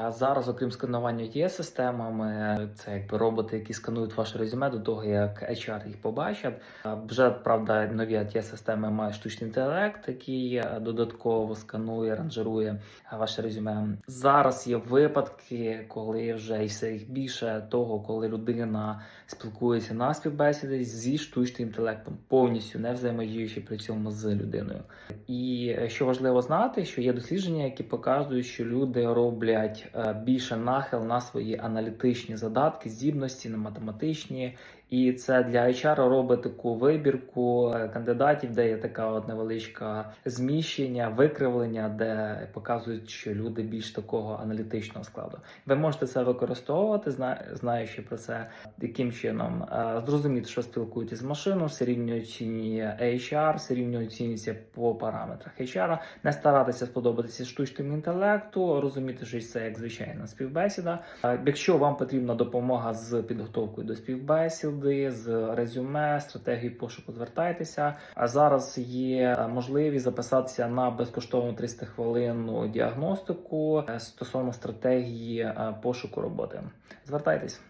А зараз, окрім сканування є системами, це якби роботи, які сканують ваше резюме до того, як HR їх побачать. Вже правда, нові it системи мають штучний інтелект, який е, додатково сканує, ранжирує ваше резюме. Зараз є випадки, коли вже і все їх більше того, коли людина спілкується на співбесіді зі штучним інтелектом, повністю не взаємодіючи при цьому з людиною. І е, що важливо знати, що є дослідження, які показують, що люди роблять більше нахил на свої аналітичні задатки, здібності, на математичні. І це для HR робить таку вибірку е, кандидатів, де є така от невеличка зміщення, викривлення, де показують, що люди більш такого аналітичного складу. Ви можете це використовувати, знаючи про це, яким чином Е, зрозуміти, що спілкуєтесь з машиною, все рівно оцінює HR, все рівно оцінюється по параметрах HR, не старатися сподобатися штучному інтелекту, розуміти, що це як звичайна співбесіда. Якщо вам потрібна допомога з підготовкою до співбесіди, з резюме, стратегії пошуку, звертайтеся. А зараз є е, можливість записатися на безкоштовну 300 хвилинну діагностику е, стосовно стратегії е, пошуку роботи. Звертайтесь.